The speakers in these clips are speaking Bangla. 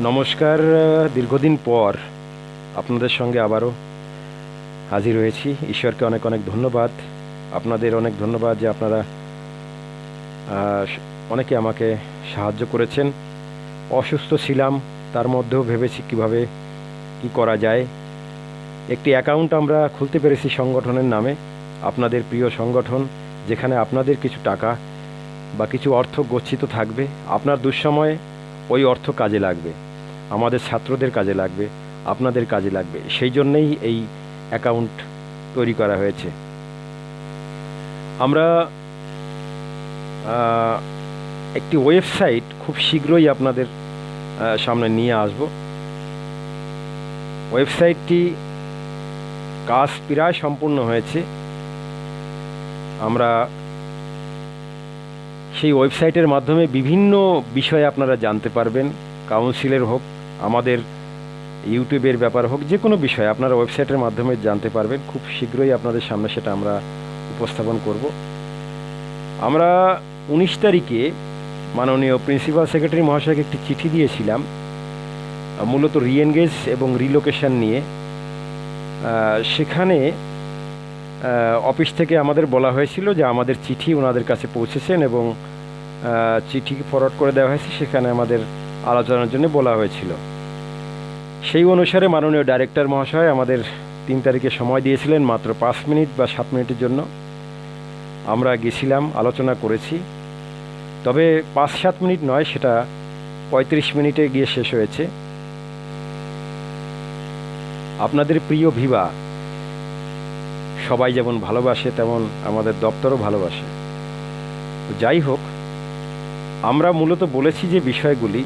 নমস্কার দীর্ঘদিন পর আপনাদের সঙ্গে আবারও হাজির হয়েছি। ঈশ্বরকে অনেক অনেক ধন্যবাদ। আপনাদের অনেক ধন্যবাদ যে আপনারা অনেকে আমাকে সাহায্য করেছেন। অসুস্থ ছিলাম, তার মধ্যেও ভেবেছি কীভাবে কি করা যায়। একটি অ্যাকাউন্ট আমরা খুলতে পেরেছি সংগঠনের নামে, আপনাদের প্রিয় সংগঠন, যেখানে আপনাদের কিছু টাকা বা কিছু অর্থ গচ্ছিত থাকবে। আপনার দুঃসময়ে ওই অর্থ কাজে লাগবে। আমাদের ছাত্রদের কাজে লাগবে, আপনাদের কাজে লাগবে। সেই জন্যেই এই অ্যাকাউন্ট তৈরি করা হয়েছে। আমরা একটি ওয়েবসাইট খুব শীঘ্রই আপনাদের সামনে নিয়ে আসব। ওয়েবসাইটটি কাজ প্রায় সম্পূর্ণ হয়েছে। আমরা সেই ওয়েবসাইটের মাধ্যমে বিভিন্ন বিষয়ে আপনারা জানতে পারবেন, কাউন্সিলের হোক, আমাদের ইউটিউবের ব্যাপার হোক, যে কোনো বিষয় আপনারা ওয়েবসাইটের মাধ্যমে জানতে পারবেন। খুব শীঘ্রই আপনাদের সামনে সেটা আমরা উপস্থাপন করব। আমরা উনিশ তারিখে মাননীয় প্রিন্সিপাল সেক্রেটারি মহাশয়কে একটি চিঠি দিয়েছিলাম, মূলত রিএনগেজ এবং রিলোকেশন নিয়ে। সেখানে অফিস থেকে আমাদের বলা হয়েছিল যে আমাদের চিঠি ওনাদের কাছে পৌঁছেছেন এবং চিঠি ফরওয়ার্ড করে দেওয়া হয়েছে, সেখানে আমাদের আলোচনার জন্য বলা হয়েছিল। সেই অনুসারে মাননীয় ডাইরেক্টর মহাশয় আমাদের তিন তারিখে সময় দিয়েছিলেন মাত্র পাঁচ মিনিট বা সাত মিনিটের জন্য। আমরা গেছিলাম, আলোচনা করেছি। তবে পাঁচ সাত মিনিট নয়, সেটা পঁয়ত্রিশ মিনিটে গিয়ে শেষ হয়েছে। আপনাদের প্রিয় ভিভা সবাই যেমন ভালোবাসে, তেমন আমাদের দপ্তরও ভালোবাসে। যাই হোক আমরা মূলত বলেছি যে বিষয়গুলি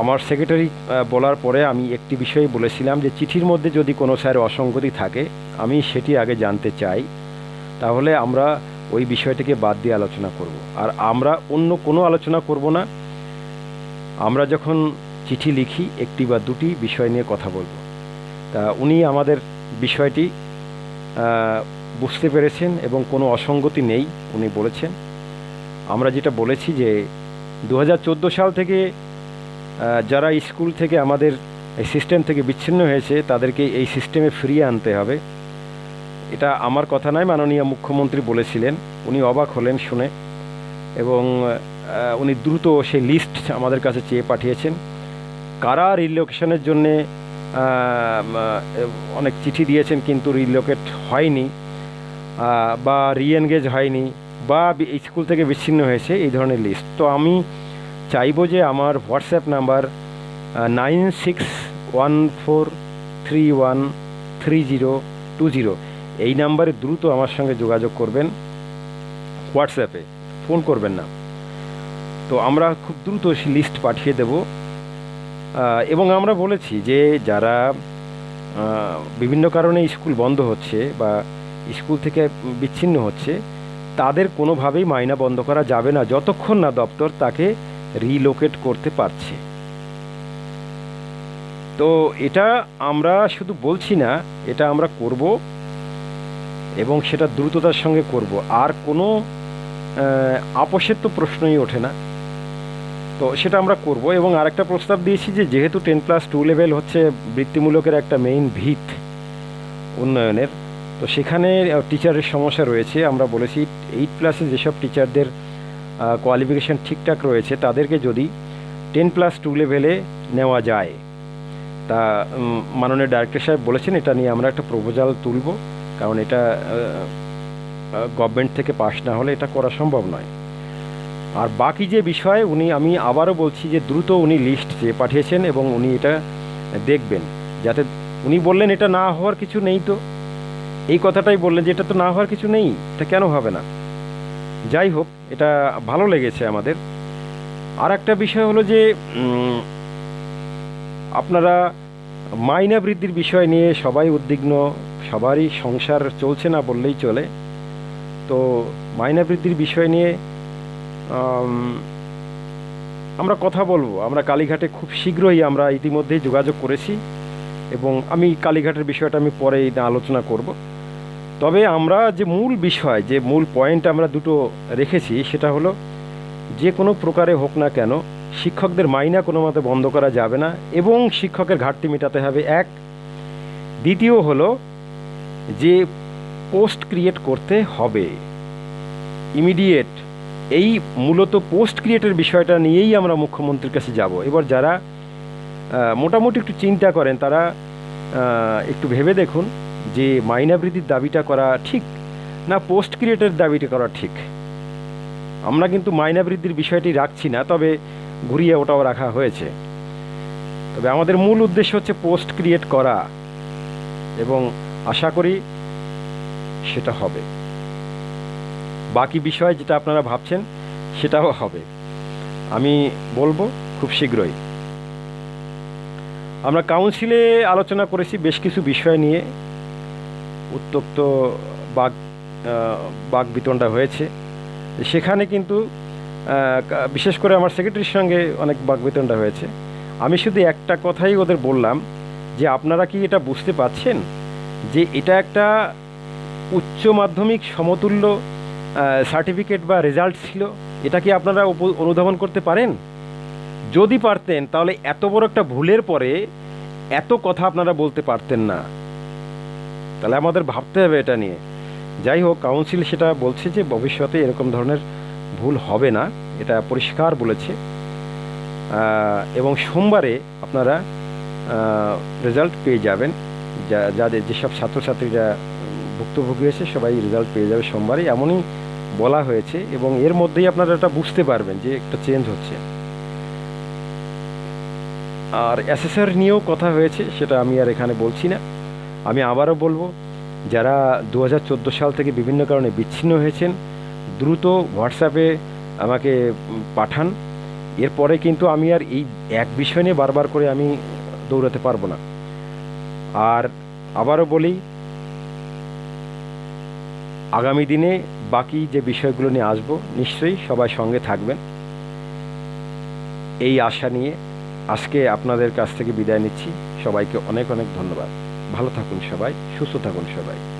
আমার সেক্রেটারি বলার পরে আমি একটি বিষয়ে বলেছিলাম যে চিঠির মধ্যে যদি কোনো স্যার অসঙ্গতি থাকে, আমি সেটি আগে জানতে চাই। তাহলে আমরা ওই বিষয়টিকে বাদ দিয়ে আলোচনা করব। আর আমরা অন্য কোনো আলোচনা করব না। আমরা যখন চিঠি লিখি, একটি বা দুটি বিষয় নিয়ে কথা বলব। তা উনি আমাদের বিষয়টি বুঝতে পেরেছেন এবং কোনো অসঙ্গতি নেই, উনি বলেছেন। আমরা যেটা বলেছি যে দু হাজার চোদ্দ সাল থেকে যারা স্কুল থেকে আমাদের এই সিস্টেম থেকে বিচ্ছিন্ন হয়েছে, তাদেরকে এই সিস্টেমে ফিরিয়ে আনতে হবে। এটা আমার কথা নয়, মাননীয় মুখ্যমন্ত্রী বলেছিলেন। উনি অবাক হলেন শুনে এবং উনি দ্রুত সেই লিস্ট আমাদের কাছে চেয়ে পাঠিয়েছেন। কারা রিলোকেশনের জন্যে অনেক চিঠি দিয়েছেন, কিন্তু রিলোকেট হয়নি বা রিএনগেজ হয়নি বা স্কুল থেকে বিচ্ছিন্ন হয়েছে এই ধরনের লিস্ট তো আমি চাইব যে আমার WhatsApp number nine six one four three one three zero two zero এই নাম্বারে দ্রুত আমার সঙ্গে যোগাযোগ করবেন। হোয়াটসঅ্যাপে ফোন করবেন না। তো আমরা খুব দ্রুত লিস্ট পাঠিয়ে দেব। এবং আমরা বলেছি যে যারা বিভিন্ন কারণে স্কুল বন্ধ হচ্ছে বা স্কুল থেকে বিচ্ছিন্ন হচ্ছে তাদের কোনোভাবেই মাইনা বন্ধ করা যাবে না, যতক্ষণ না দপ্তর তাকে রিলোকেট করতে পারছে। তো এটা আমরা শুধু বলছি না, এটা আমরা করব এবং সেটা দ্রুততার সঙ্গে করব। আর কোনো আপোষের তো প্রশ্নই ওঠে না। তো সেটা আমরা করব এবং আরেকটা প্রস্তাব দিয়েছি যে যেহেতু টেন প্লাস টু লেভেল হচ্ছে বৃত্তিমূলকের একটা মেইন ভিত উন্নয়নের তো সেখানে টিচারের সমস্যা রয়েছে। আমরা বলেছি এইট প্লাসে যেসব টিচারদের কোয়ালিফিকেশান ঠিকঠাক রয়েছে, তাদেরকে যদি টেন প্লাস টু লেভেলে নেওয়া যায়, তা মাননীয় ডাইরেক্টর সাহেব বলেছেন, এটা নিয়ে আমরা একটা প্রপোজাল তুলব। কারণ এটা গভর্নমেন্ট থেকে পাস না হলে এটা করা সম্ভব নয়। আর বাকি যে বিষয়, উনি, আমি আবারও বলছি যে দ্রুত উনি লিস্ট চেয়ে পাঠিয়েছেন এবং উনি এটা দেখবেন। যাতে, উনি বললেন এটা না হওয়ার কিছু নেই তো। এই কথাটাই বললেন যে এটা তো না হওয়ার কিছু নেই, এটা কেন হবে না? যাই হোক, এটা ভালো লেগেছে আমাদের। আর একটা বিষয় হলো যে আপনারা মাইনা বৃদ্ধির বিষয় নিয়ে সবাই উদ্বিগ্ন, সবারই সংসার চলছে না বললেই চলে। তো মাইনা বৃদ্ধির বিষয় নিয়ে আমরা কথা বলব। আমরা কালীঘাটে খুব শীঘ্রই আমরা ইতিমধ্যেই যোগাযোগ করেছি। এবং আমি কালীঘাটের বিষয়টা আমি পরে আলোচনা করব। তবে আমরা যে মূল বিষয়, যে মূল পয়েন্ট আমরা দুটো রেখেছি, সেটা হলো যে কোনো প্রকারে হোক না কেন, শিক্ষকদের মাইনা কোনো মতে বন্ধ করা যাবে না এবং শিক্ষকের ঘাটতি মেটাতে হবে, এক। দ্বিতীয় হলো যে পোস্ট ক্রিয়েট করতে হবে। ইমিডিয়েট এই মূলত পোস্ট ক্রিয়েটের বিষয়টা নিয়েই আমরা মুখ্যমন্ত্রীর কাছে যাব। এবার যারা মোটামুটি একটু চিন্তা করেন তারা একটু ভেবে দেখুন যে মাইনা বৃদ্ধির দাবিটা করা ঠিক না পোস্ট ক্রিয়েটের দাবিটা করা ঠিক। আমরা কিন্তু মাইনা বৃদ্ধির বিষয়টি রাখছি না, তবে ঘুরিয়ে ওটাও রাখা হয়েছে। তবে আমাদের মূল উদ্দেশ্য হচ্ছে পোস্ট ক্রিয়েট করা, এবং আশা করি সেটা হবে। বাকি বিষয় যেটা আপনারা ভাবছেন সেটাও হবে। আমি বলব, খুব শীঘ্রই। আমরা কাউন্সিলে আলোচনা করেছি বেশ কিছু বিষয় নিয়ে। উত্তপ্ত বাঘ বাঘ বিতণ্ডা হয়েছে। সেখানে কিন্তু বিশেষ করে আমার সেক্রেটারির সঙ্গে অনেক বাকবিতণ্ডা হয়েছে। আমি শুধু একটা কথাই ওদের বললাম, যে আপনারা কি এটা বুঝতে পারছেন? যে এটা একটা উচ্চ মাধ্যমিক সমতুল্য সার্টিফিকেট বা রেজাল্ট ছিল। এটা কি আপনারা অনুধাবন করতে পারেন? যদি পারতেন, তাহলে এত বড় একটা ভুলের পরে এত কথা আপনারা বলতে পারতেন না। তাহলে আমাদের ভাবতে হবে এটা নিয়ে। যাই হোক, কাউন্সিল সেটা বলছে যে ভবিষ্যতে এরকম ধরনের ভুল হবে না, এটা পরিষ্কার বলেছে। এবং সোমবারে আপনারা রেজাল্ট পেয়ে যাবেন। যা, যাদের, যেসব ছাত্রছাত্রীরা ভুক্তভোগী হয়েছে, সবাই রেজাল্ট পেয়ে যাবে সোমবারে, এমনই বলা হয়েছে। এবং এর মধ্যেই আপনারা এটা বুঝতে পারবেন যে একটা চেঞ্জ হচ্ছে। আর এসএসআর নিয়েও কথা হয়েছে, সেটা আমি আর এখানে বলছি না। আমি আবারও বলব, যারা দু হাজার চোদ্দ সাল থেকে বিভিন্ন কারণে বিচ্ছিন্ন হয়েছেন, দ্রুত হোয়াটসঅ্যাপে আমাকে পাঠান। এরপরে কিন্তু আমি আর এই এক বিষয় নিয়ে বারবার করে আমি দৌড়াতে পারব না। আর আবারও বলি, আগামী দিনে বাকি যে বিষয়গুলো নিয়ে আসব, নিশ্চয়ই সবাই সঙ্গে থাকবেন। এই আশা নিয়ে আজকে আপনাদের কাছ থেকে বিদায় নিচ্ছি। সবাইকে অনেক অনেক ধন্যবাদ। ভালো থাকুন সবাই, সুস্থ থাকুন সবাই।